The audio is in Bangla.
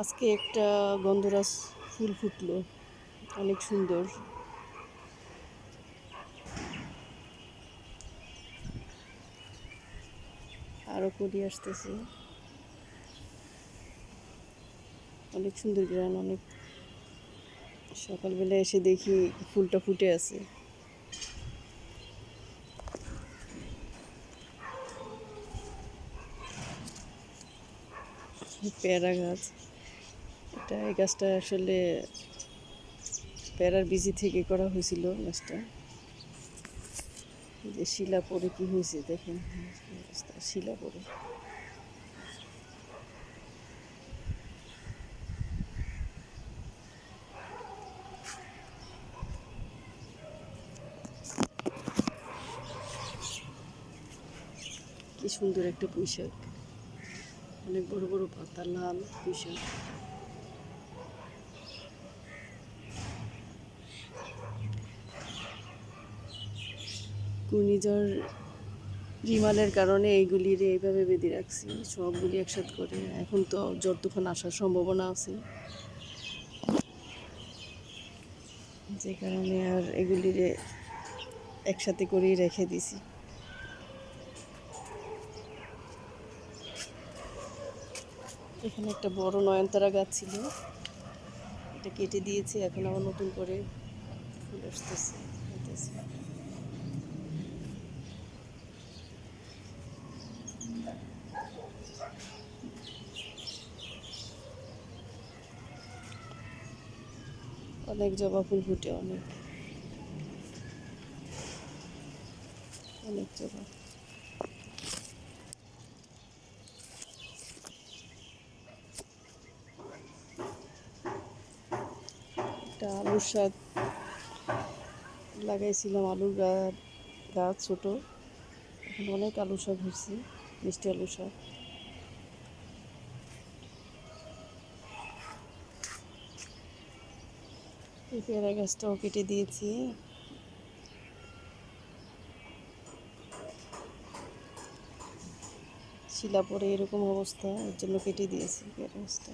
আজকে একটা গন্ধরাজ ফুল ফুটলো। অনেক সুন্দর। আরও কলি আসতেছে। অনেক সুন্দর গ্রান, অনেক সকালবেলা এসে দেখি ফুলটা ফুটে আছে। পেয়ারা গাছ। এটা এই গাছটা আসলে পেয়ারার বিজি থেকে করা হয়েছিল গাছটা। যে শিলা পরে কি হয়েছে দেখেন। শিলা পরে কি সুন্দর একটা পুঁইশাক। অনেক বড় বড় পাতা, লাল পুঁইশাক। ঘূর্ণিঝড় রিমালের কারণে এইগুলির এইভাবে বেঁধে রাখছি, সবগুলি একসাথে করে। এখন তো জ্বর তুফান আসার সম্ভাবনা আছে। যে কারণে আর এগুলির একসাথে করেই রেখে দিছি। এখানে একটা বড় নয়নতারা গাছ ছিল। এটা কেটে দিয়েছি, এখন আবার নতুন করে ফুল আসতেছে অনেক জবা ফুল ফুটে, অনেক। অনেক জবা। একটা আলুর শাক লাগাইছিলাম, আলুর গাছ ছোট। এখন অনেক আলু শাক হয়েছে মিষ্টি আলু শাক। এই পেয়ারা গাছটাও কেটে দিয়েছি। শিলা পরে এরকম অবস্থা, এর জন্য কেটে দিয়েছি পেয়ারা গাছটা